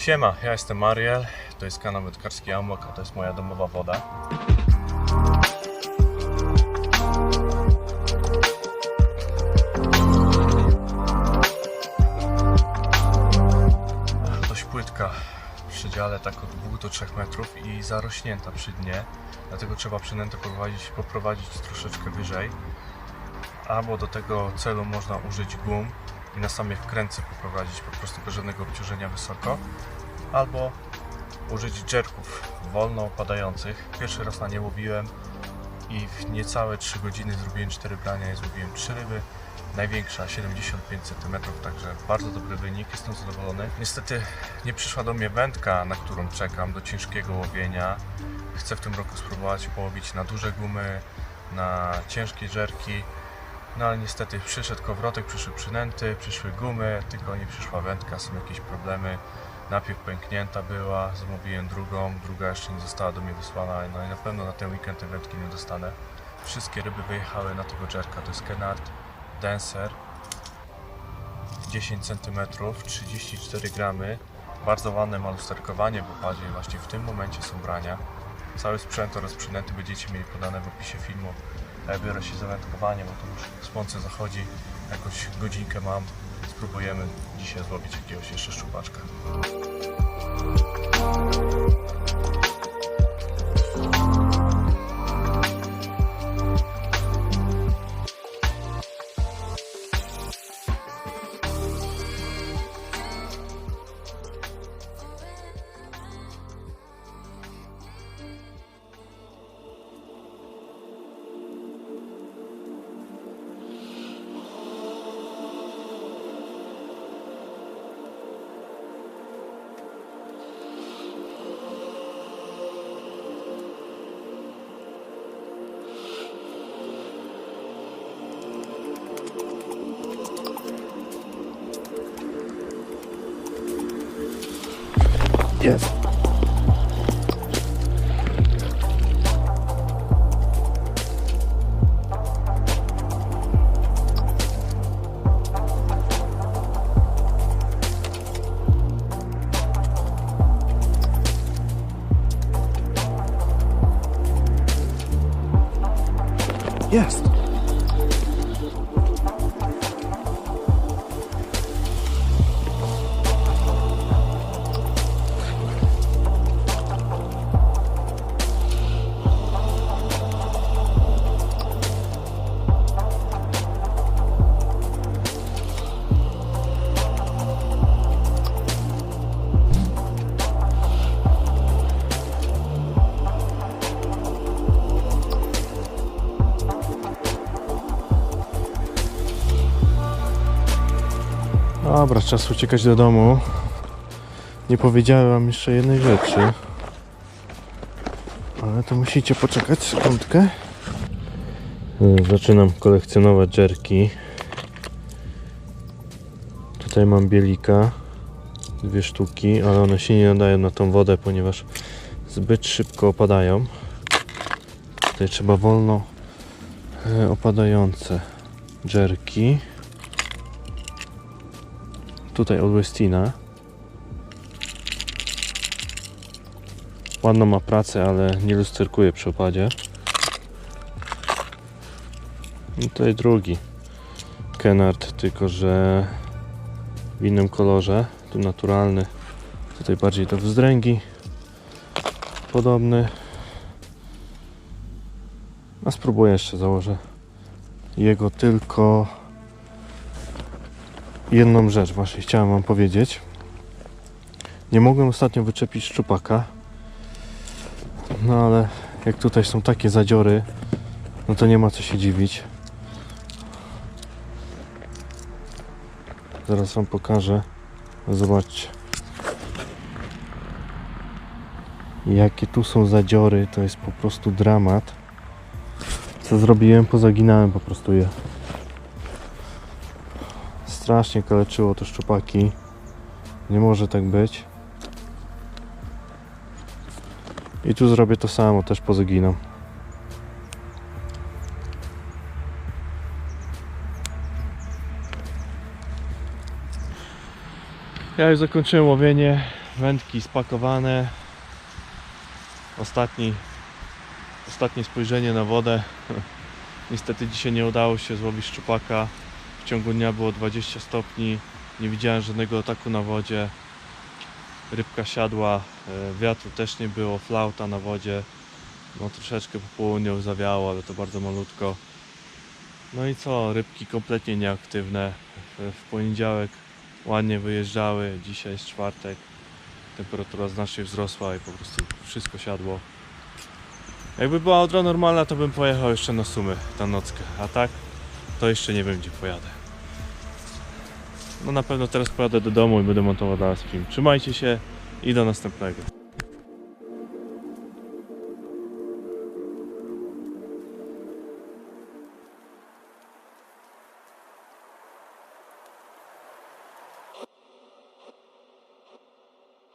Siema, ja jestem Mariel, to jest kanał Wędkarski Amok, a to jest moja domowa woda. Dość płytka w przedziale tak od 2 do 3 metrów i zarośnięta przy dnie, dlatego trzeba przynętę poprowadzić, poprowadzić troszeczkę wyżej. Albo do tego celu można użyć gum i na samej wkręce poprowadzić po prostu bez żadnego obciążenia wysoko, albo użyć jerków wolno opadających. Pierwszy raz na nie łowiłem i w niecałe 3 godziny zrobiłem 4 brania i złowiłem 3 ryby. Największa 75 cm, także bardzo dobry wynik, jestem zadowolony. Niestety nie przyszła do mnie wędka, na którą czekam do ciężkiego łowienia. Chcę w tym roku spróbować połowić na duże gumy, na ciężkie żerki. No ale niestety przyszedł kowrotek, przyszły przynęty, przyszły gumy, tylko nie przyszła wędka, są jakieś problemy. Najpierw pęknięta była, zamówiłem drugą, druga jeszcze nie została do mnie wysłana, no i na pewno na ten weekend tej wędki nie dostanę. Wszystkie ryby wyjechały na tego jerka, to jest Kenard Dancer 10 cm, 34 gramy. Bardzo ładne ma lusterkowanie w właśnie w tym momencie są brania. Cały sprzęt oraz przynęty będziecie mieli podane w opisie filmu. Ja biorę się za wędkowanie, bo to już słońce zachodzi, jakąś godzinkę mam. Spróbujemy dzisiaj złowić jakiegoś jeszcze szczupaczka. Jest. Jest. Dobra, czas uciekać do domu. Nie powiedziałem wam jeszcze jednej rzeczy. Ale to musicie poczekać sekundkę. Zaczynam kolekcjonować jerki. Tutaj mam bielika. Dwie sztuki, ale one się nie nadają na tą wodę, ponieważ zbyt szybko opadają. Tutaj trzeba wolno e, opadające jerki. Tutaj od Westina. Ładną ma pracę, ale nie lusterkuje przy opadzie. I tutaj drugi. Kenard, tylko że w innym kolorze. Tu naturalny. Tutaj bardziej do wzdręgi. Podobny. A spróbuję jeszcze założę jego tylko jedną rzecz właśnie chciałem wam powiedzieć. Nie mogłem ostatnio wyczepić szczupaka. No ale jak tutaj są takie zadziory, no to nie ma co się dziwić. Zaraz wam pokażę. Zobaczcie. Jakie tu są zadziory, to jest po prostu dramat. Co zrobiłem? Pozaginałem po prostu je strasznie kaleczyło te szczupaki. Nie może tak być. I tu zrobię to samo, też pozaginam. Ja już zakończyłem łowienie. wędki spakowane. Ostatni, ostatnie spojrzenie na wodę. Niestety dzisiaj nie udało się złowić szczupaka. Ciągu dnia było 20 stopni. Nie widziałem żadnego ataku na wodzie. Rybka siadła, e, wiatru też nie było, flauta na wodzie. No troszeczkę po południu zawiało, ale to bardzo malutko. No i co, rybki kompletnie nieaktywne. W, poniedziałek ładnie wyjeżdżały, dzisiaj jest czwartek. Temperatura znacznie wzrosła i po prostu wszystko siadło. Jakby była odra normalna, to bym pojechał jeszcze na sumy na nockę, a tak to jeszcze nie wiem gdzie pojadę. No na pewno teraz pojadę do domu i będę montował dla film. Trzymajcie się i do następnego.